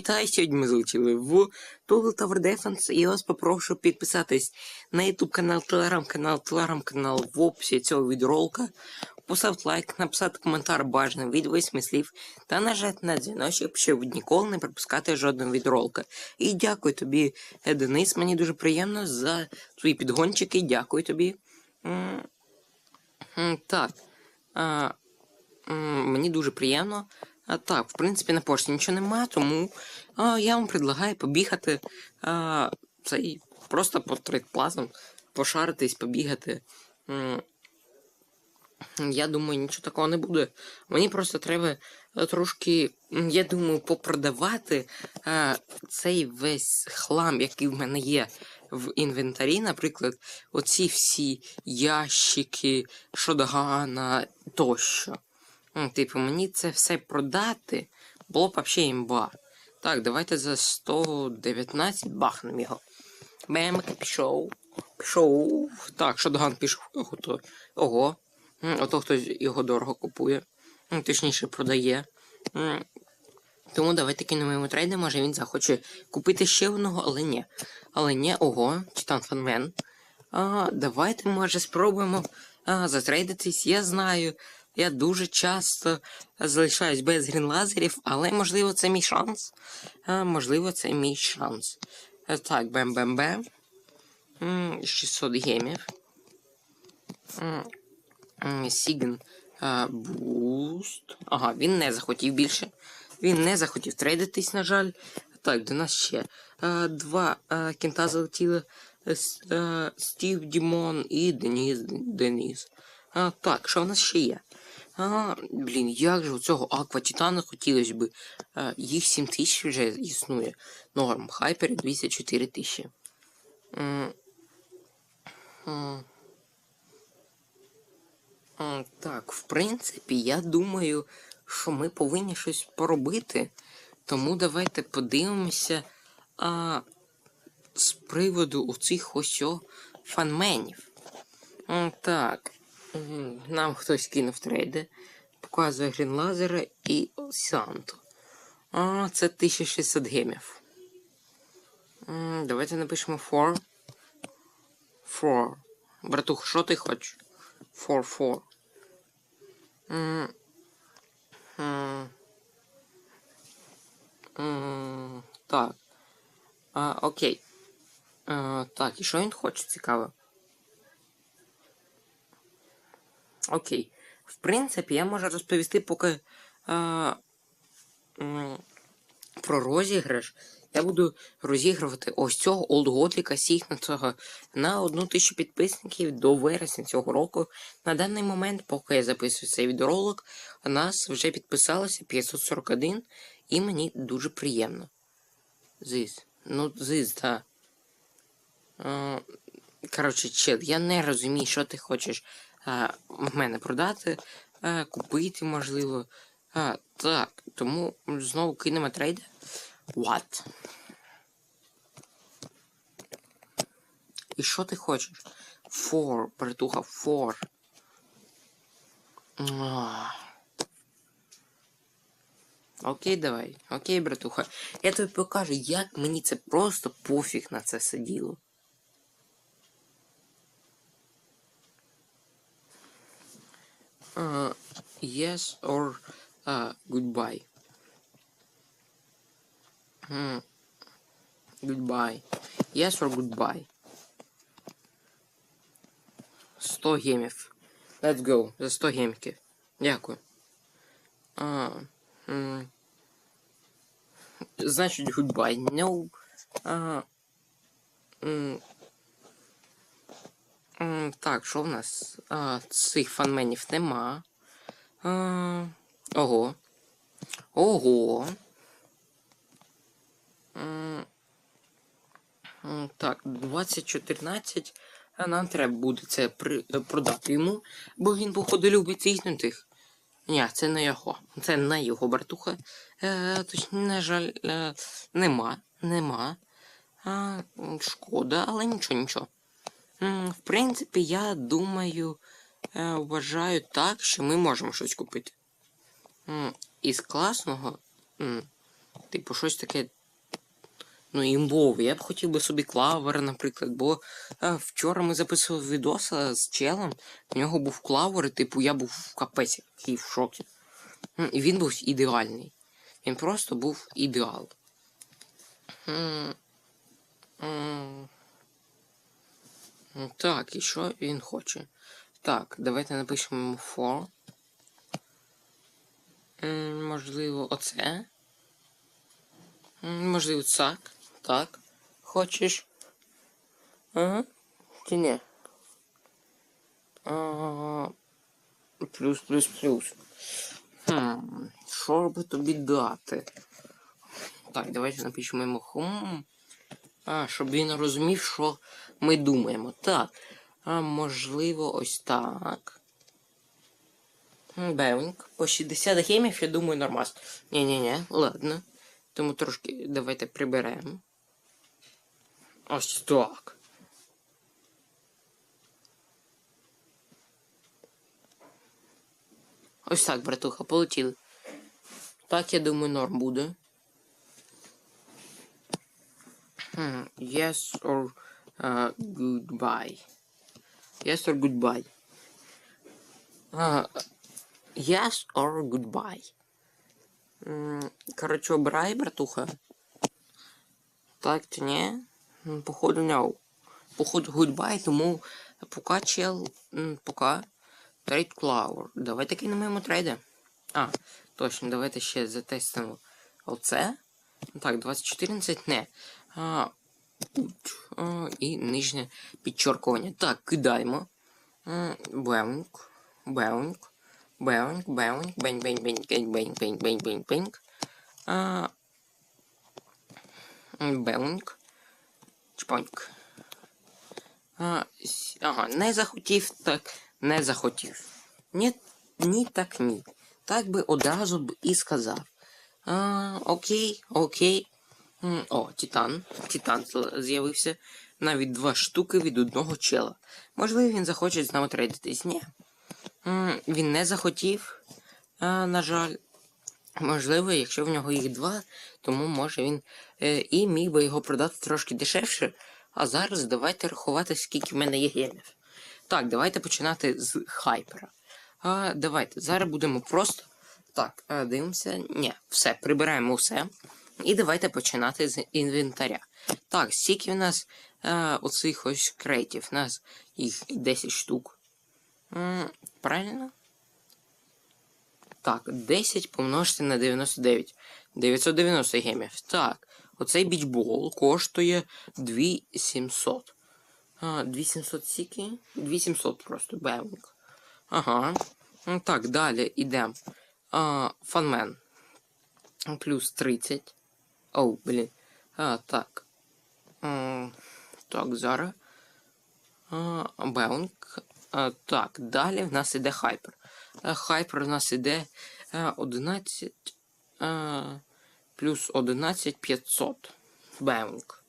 Вітаю, сьогодні ми залетіли в Total Tower Defense і я вас попрошу підписатись на YouTube канал, телеграм-канал, телеграм-канал в описі цього відеоролика, поставити лайк, написати коментар бажаним від восьми слів та нажати на дзвіночок, щоб ніколи не пропускати жодного відеоролика. І дякую тобі, е, Денис, мені дуже приємно за твої підгончики, дякую тобі. Так. Мені дуже приємно. А, так, в принципі, на пошті нічого нема, тому а, я вам предлагаю побігати а, цей просто по трейдплазам, пошаритись, побігати. Я думаю, нічого такого не буде. Мені просто треба трошки, я думаю, попродавати а, цей весь хлам, який в мене є в інвентарі, наприклад, оці всі ящики, шотгана тощо. М, Типу, мені це все продати було б взагалі імба. Так, давайте за 119 бахнемо його. Бемк, пішов. Пішов. Так, шотган пішов. Ого. Ого. Ото хтось його дорого купує. Точніше продає. Тому давайте кинемо йому трейди, може він захоче купити ще одного, але ні. Але ні, ого, Титан Фанмен. А, давайте, може, спробуємо а, затрейдитись. Я знаю, я дуже часто залишаюсь без грінлазерів, але можливо це мій шанс. А, можливо, це мій шанс. Е, Так, бем-бем-бем. 600 гемів. Сігн буст. Ага, він не захотів більше. Він не захотів трейдитись, на жаль. Так, до нас ще а, два кінта залетіли. Стів Дімон і Деніс Деніс. Так, що в нас ще є? А, блін, як же у цього Аква Титана хотілося би. А, їх 7 тисяч вже існує. Норм. Хайпер 204 тисячі. Так, в принципі, я думаю, що ми повинні щось поробити. Тому давайте подивимося а, з приводу оцих ось фанменів. Так. Нам хтось кинув трейди. Показує Грінлазера і Санту. А, це 1600 гемів. Давайте напишемо 4. 4. Братух, що ти хочеш? 4-4. М, м, м, Так. А, окей. А, так, і що він хоче цікаво? Окей. В принципі, я можу розповісти поки м, про розіграш. Я буду розігрувати ось цього олдготліка Сігнатого на одну тисячу підписників до вересня цього року. На даний момент, поки я записую цей відеоролик, нас вже підписалося 541, і мені дуже приємно. Зиз. Ну, зиз, так. Да. Коротше, чел, я не розумію, що ти хочеш в мене продати, купити, можливо. Так, тому знову кинемо трейди. What? І що ти хочеш? For, братуха, for. Окей, давай. Окей, братуха. Я тобі покажу, як мені це просто пофіг на це сиділо. Uh, yes or uh, goodbye. Hmm. Goodbye. Yes or goodbye. 100 гемів. Let's go. За 100 геміків. Дякую. А, м. Значить, goodbye. No. А, м. Так, що в нас? А, цих фанменів нема. А, ого. Ого. Так, 2014. А нам треба буде це при, е, продати йому, бо він, походу, любить тиснутих. Ні, це не його. Це не його братуха. Е, точні, на жаль, е, нема. Нема. А, шкода, але нічого, нічого. В принципі, я думаю, вважаю так, що ми можемо щось купити. Із класного. Типу, щось таке. Ну, імбове. Я б хотів би собі клавер, наприклад, бо вчора ми записували відоса з челем, в нього був клавер, і, типу, я був в капеці, який в шокі. І він був ідеальний. Він просто був ідеал. Так, і що він хоче? Так, давайте напишемо йому for. Можливо, оце. Можливо, так. Так. Хочеш? Ага. Чи ні? А, плюс, плюс, плюс. Хм, що би тобі дати? Так, давайте напишемо йому хм. А, щоб він розумів, що ми думаємо. Так. А можливо, ось так. М, Беунг. По 60 гемів, я думаю, нормас. Ні-ні-ні, ладно. Тому трошки давайте приберемо. Ось так. Ось так, братуха, полетіли. Так, я думаю, норм буде. Hmm, yes or uh, goodbye. Yes or goodbye. Uh, yes or goodbye. М, Короче, обирай, братуха. Так чи ні? Походу, no. Походу, goodbye, тому пока чел, пока. Трейд Клауер. Давайте кинемо трейди. А, точно, давайте ще затестимо оце. Так, 2014 не. А, тут, а, і нижнє підчоркування. Так, кидаємо. Беунг, беунг, беунг, беунг, бень, бень, бень, бень, бень, бень, бень, бень, бень. Беунг. Чпоньк. Ага, не захотів, так не захотів. Ні, ні, так ні. Так би одразу б і сказав. А, окей, окей. О, Титан. Титан з'я- з'явився. Навіть два штуки від одного чела. Можливо, він захоче з нами трейдитись. Ні. Він не захотів, на жаль. Можливо, якщо в нього їх два, тому може він е, і міг би його продати трошки дешевше. А зараз давайте рахувати, скільки в мене є гемів. Так, давайте починати з хайпера. А, давайте. Зараз будемо просто. Так, дивимося. Ні, все, прибираємо все. І давайте починати з інвентаря. Так, скільки в нас а, оцих ось крейтів? У нас їх 10 штук. М, правильно? Так, 10 помножити на 99. 990 гемів. Так, оцей бічбол коштує 2700. А, 2700 сіки? 2700 просто, бевник. Ага. Так, далі йдемо. Фанмен. Плюс 30. Оу, блін. А, так. М, так, зараз. Беунг. Так, далі в нас іде хайпер. А, хайпер в нас іде а, 11 а, плюс 11 500. Беунг.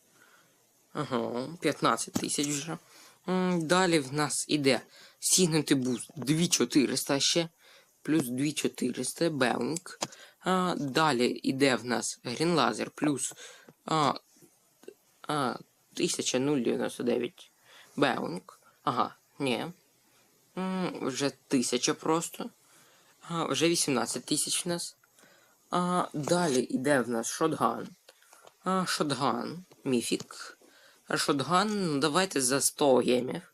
Ага, 15 тисяч вже. Далі в нас іде сігнути буст 2400 ще. Плюс 2400 Беунг. А, далі іде в нас Грінлазер плюс а, а, 1099 Беунг. Ага, ні. Вже 1000 просто. А, вже 18 тисяч в нас. А, далі йде в нас шотган. А, шотган. Міфік. Шотган, ну давайте за 100 гемів.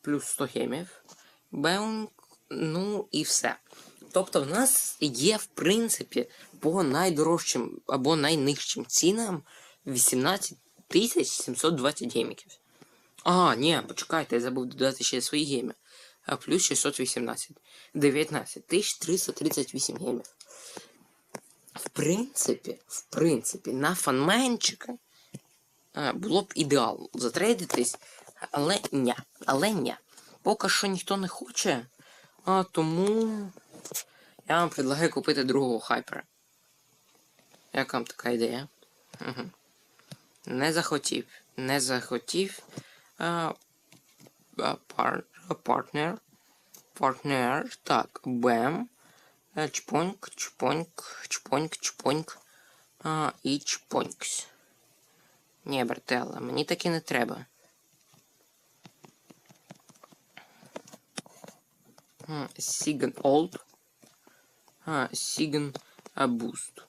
Плюс 100 гемів. Беунг, ну і все. Тобто в нас є, в принципі, по найдорожчим або найнижчим цінам 18 720 геміків. А, ні, почекайте, я забув додати ще свої геми. А плюс 618. 19 338 гемів. В принципі, в принципі, на фанменчика було б ідеал затрейдитись, але ня. Але ня. Поки що ніхто не хоче, а тому я вам предлагаю купити другого хайпера. Як вам така ідея? Угу. Не захотів. Не захотів. А, а, пар, а, партнер. Партнер. Так, бем. Е, Чпоньк, чпоньк, чпоньк, чпоньк. А, each points. Ні, братела, мені таки не треба. Sigan Old. А, Sigan а, Boost.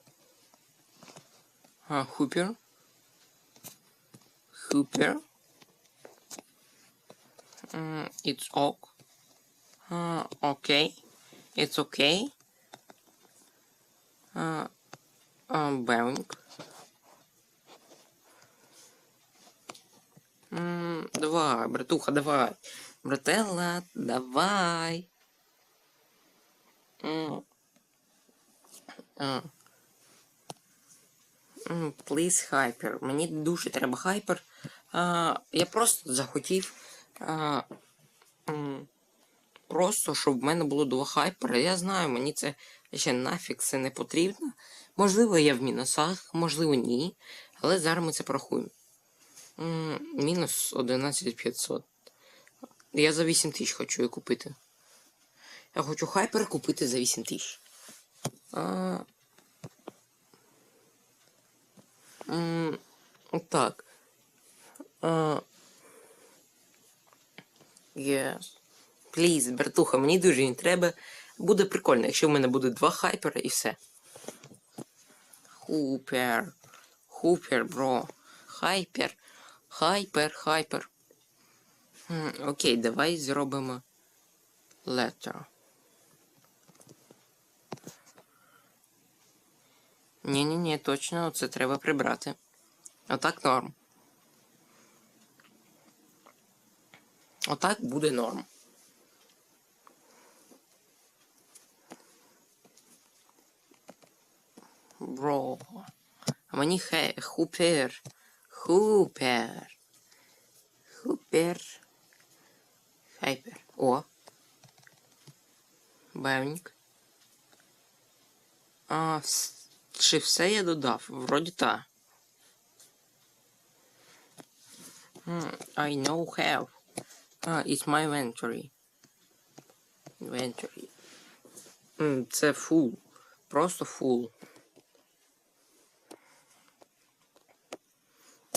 А, Hooper. Hooper. М, It's ok. А, okay. It's okay. А, а, Bearing. М, Давай, братуха, давай. Брателла, давай. М. Please hyper. Мені дуже треба хайпер. Я просто захотів. Просто, щоб в мене було два хайпера. Я знаю, мені це ще нафіг це не потрібно. Можливо, я в мінусах, можливо, ні. Але зараз ми це порахуємо. Мінус 11500. Я за 8 тисяч хочу її купити. Я хочу хайпер купити за 8 тисяч. А... Так. А... Yes. Пліз, братуха, мені дуже не треба. Буде прикольно, якщо в мене буде два хайпера і все. Хупер. Хупер, бро. Хайпер. Хайпер, хайпер. Окей, давай зробимо letter. Ні-ні-ні, точно це треба прибрати. Отак норм. Отак буде норм. Бро. А мені хе... хупер. Хупер. Хупер. Хайпер. О. Бевнік. А, вс... чи все я додав? Вроді та. I know how. Ah, it's my inventory. Inventory. Це full. Просто full.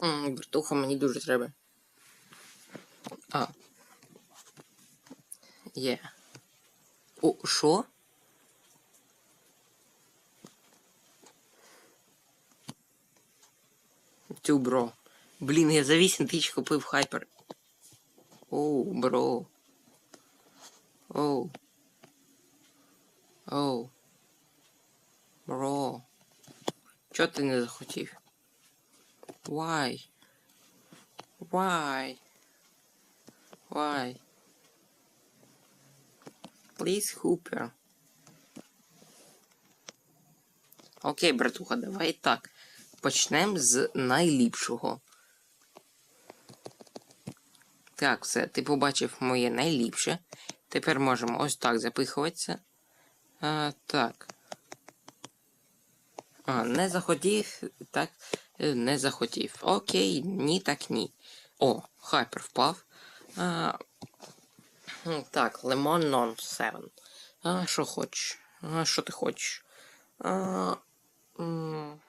М, мені дуже треба. А. Є. О, що? Тю, бро. Блін, я за 8 тисяч купив хайпер. Оу, бро. Оу. Оу. Бро. Чо ти не захотів? Why? Why? Why? Please, Hooper. Окей, братуха, давай так. Почнемо з найліпшого. Так, все, ти побачив моє найліпше. Тепер можемо ось так запихуватися. А, так. А, не захотів, так, е, не захотів. Окей, ні, так ні. О, хайпер впав. А, так, Lemon Non 7. А, що хочеш? А, що ти хочеш? А, м,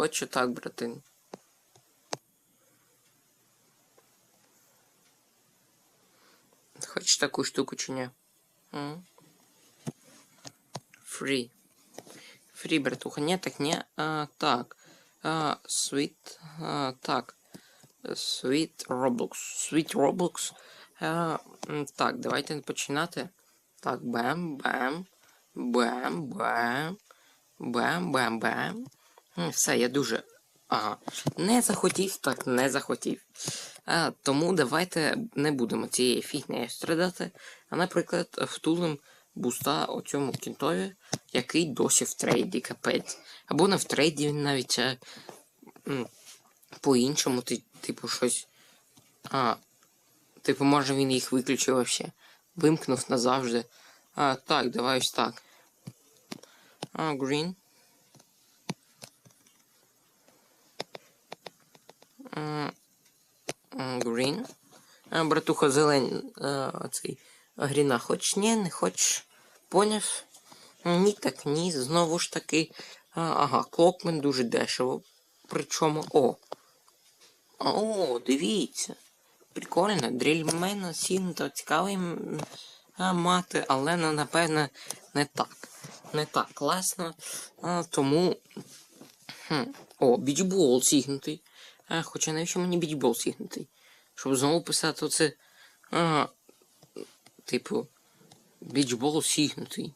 Хочу так, братин. Хочеш таку штуку чи? М? Free. Free, братуха. Ні, так ні. А, так. А, sweet. А, так. Sweet Roblox. Sweet Roblox. А, так, давайте починати. Так, бем, бем. Бем, бем. Бем, бем, бем. Все, я дуже. Ага. Не захотів, так не захотів. А, тому давайте не будемо цієї фігнею страдати, а, наприклад, втулим буста оцьому кінтові, який досі в трейді капець. Або не в трейді він навіть м, по-іншому, ти, типу, щось. А, типу, може він їх виключив вообще. Вимкнув назавжди. А, так, давай ось так. А, green. М, А, братуха, зелень, а, цей гріна. Хоч ні, не хоч. Поняв? Ні, так ні, знову ж таки. А, ага, Клокмен дуже дешево. Причому. О. О, дивіться. Прикольно, дрільмена сін то цікавий мати, але ну, напевно не так. Не так класно. Тому. О, бічбол сігнутий. Хоча навіщо мені бічбол сігнутий? Щоб знову писати оце. А, типу. Бічбол сігнутий.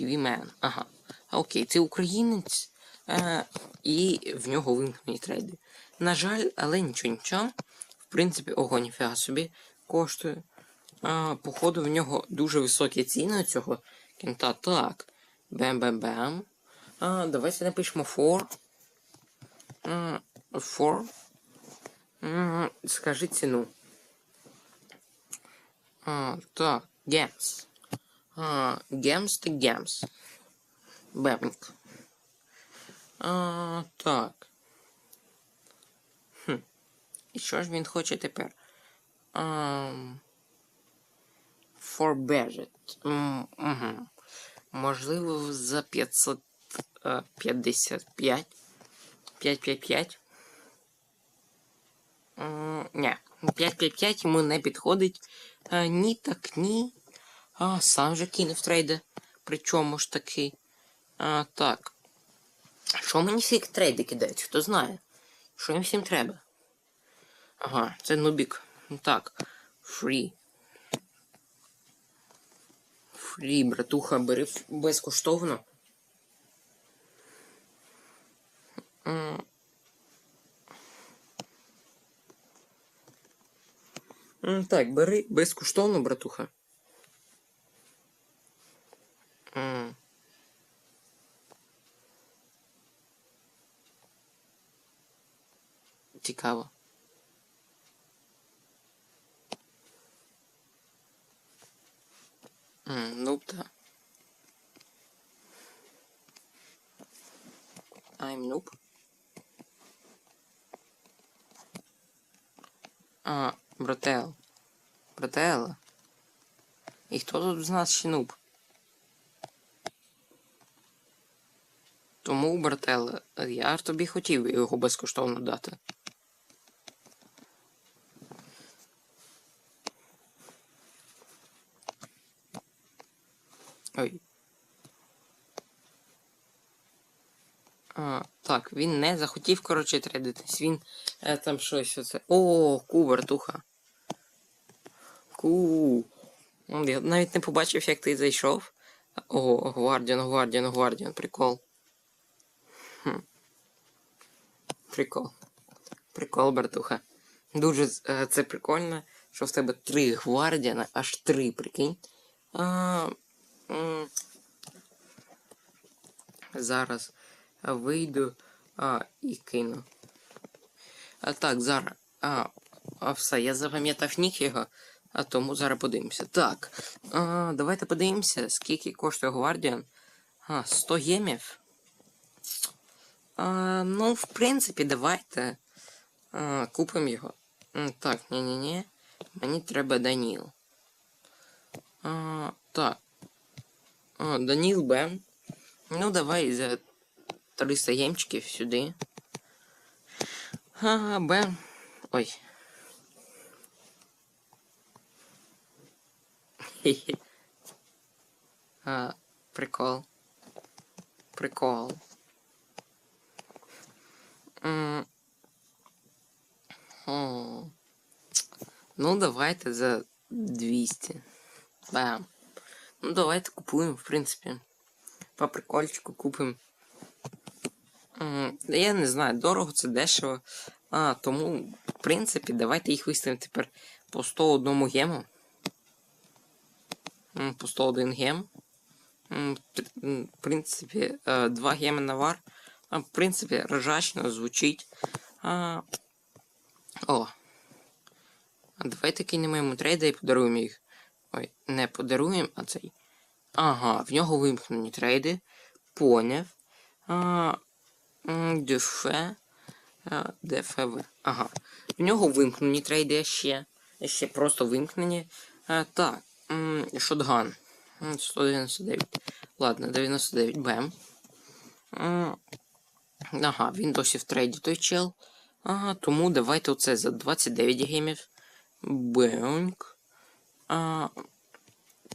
Man. Ага. Окей, це українець. А, і в нього вимкнені трейди. На жаль, але нічого нічого. В принципі, ого, ніфіга собі коштує. А, походу, в нього дуже високі ціни цього кінта. Так. Бем-бем-бем. А, давайте напишемо for. А, for. М, Скажи ціну. А, так, Gems. А, Gems та Gems. Бемінг. А, так. Хм. І що ж він хоче тепер? Um, for budget. М, угу. Можливо, за е, 555. 555. Ні, 555 йому не підходить. А, ні, так ні. А, сам же кинув трейди. Причому ж таки. А, так. Що мені всі трейди кидають? Хто знає? Що їм всім треба? Ага, це нубік. Ну Так. Фрі. Фрі, братуха, бери безкоштовно. М. Так, бери безкоштовно, братуха. Цікаво. М, Ну, да. I'm noob. А, брател. Братела. З нас ще? Тому, брателе, я тобі хотів його безкоштовно дати. Ой. А, так, він не захотів, коротше, трейдитись. Він е, там щось оце. О, ку, братуха. Ку. М, Я навіть не побачив, як ти зайшов. О, Гвардіан, Гвардіан, Гвардіан, прикол. Хм. Прикол. Прикол, братуха. Дуже е, це прикольно, що в тебе три гвардіана, аж три, прикинь. А, зараз вийду а, і кину. А так, зараз. А, а все, я запам'ятав нік його, а тому зараз подивимося. Так. А, давайте подивимося, скільки коштує Гвардіан. А, 100 ємів. А, ну, в принципі, давайте а, купимо його. Так, ні-ні-ні. Мені треба Даніл. А, так. А, Даніл Бен. Ну, давай за 300 ємчиків сюди. Ага, Бен. Ой. Хе-хе. А, прикол. Прикол. М. О. Ну, давайте за 200. Бам. Ну, давайте купуємо, в принципі. По прикольчику купимо. Я не знаю, дорого це дешево. А, тому, в принципі, давайте їх виставимо тепер по 101 гему. По 101 гем. В принципі, 2 геми на вар. В принципі, ржачно звучить. А, О. Давайте кинемо трейда і подаруємо їх. Ой, не подаруємо, а цей. Ага, в нього вимкнені трейди. Поняв. А, а, ДФВ. Ага. В нього вимкнені трейди ще. Ще просто вимкнені. А, так. Шотган. 199. Ладно, 99 бем. Ага, він досі в трейді той чел. Ага, тому давайте оце за 29 геймів. Бенк. А,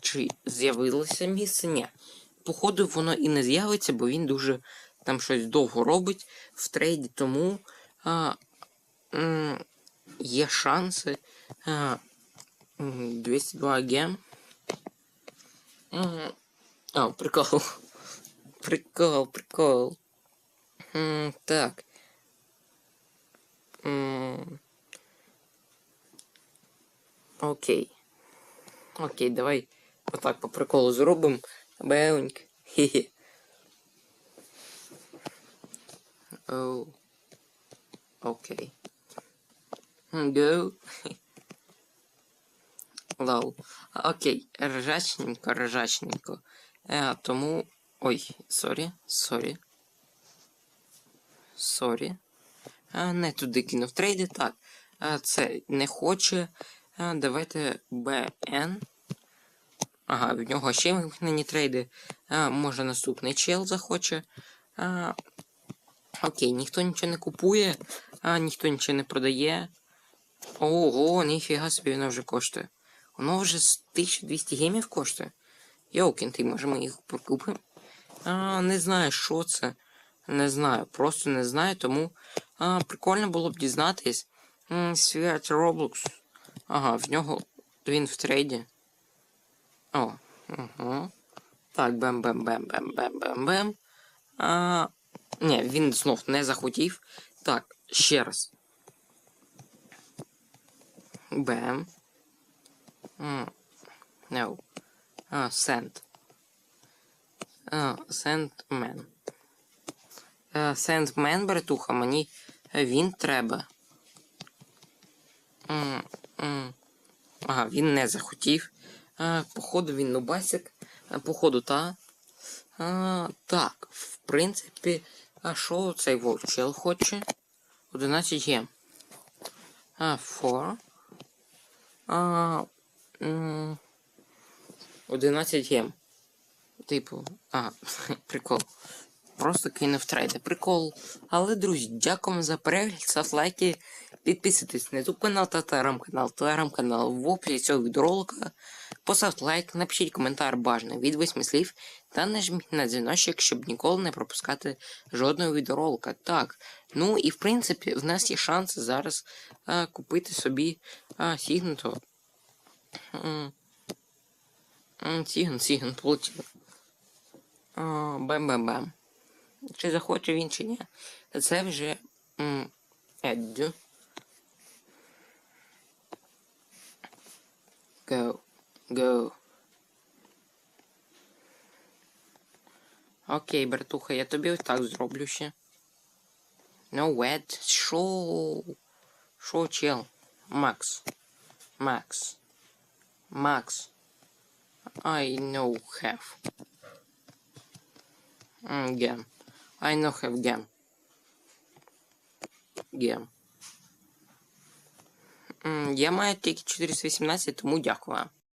чи з'явилося місце? Ні. Походу, воно і не з'явиться, бо він дуже там щось довго робить в трейді, тому а, м, є шанси. А, 202 гем. М, А, прикол. Прикол, прикол. М, Так. Окей. Окей, давай отак по приколу зробимо. Беуньк. Хі-хі. Оу. Окей. Go. Лол. Окей, ржачненько, ржачненько. Е, тому. Ой, сорі, сорі. Сорі. А, не туди кинув трейди. Так. А, це не хоче. А, давайте BN. Ага, в нього ще вимкнені трейди. А, може наступний чел захоче. А, окей, ніхто нічого не купує, а, ніхто нічого не продає. Ого, ніфіга собі воно вже коштує. Воно вже з 1200 гемів коштує. Йокін, ти може ми їх покупимо? А, не знаю, що це. Не знаю, просто не знаю, тому а, прикольно було б дізнатись. Свят Роблокс. Ага, в нього він в трейді. О, угу. Так, бем-бем-бем-бем-бем-бем-бем. А, ні, він знов не захотів. Так, ще раз. Бем. М, No. А, send. А, send man. А, send man, братуха, мені він треба. М, м. Ага, він не захотів. А, походу він нубасик. А, походу, та. А, так, в принципі, а що цей вовчел хоче? 11 є. А, 4. А, м, 11 гем. Типу, а, прикол. Просто кинув трейди. Прикол. Але, друзі, дякуємо за перегляд, став лайки, підписуйтесь на YouTube канал та телеграм-канал, телеграм-канал в описі цього відеоролика. Поставте лайк, напишіть коментар бажано від 8 слів та нажміть на дзвіночок, щоб ніколи не пропускати жодного відеоролика. Так, ну і в принципі в нас є шанс зараз а, купити собі а, сігнуто. Сігн, сігн, полетів. Бем-бем-бем. Чи захоче він, чи ні. Це вже Еддю. Go. Go. Окей, братуха, я тобі ось так зроблю ще. No wet. Шо? Шо, чел? Макс. Макс. Макс. I know have. Mm, gem. I know have game. Game. Я маю тільки 418, тому дякую.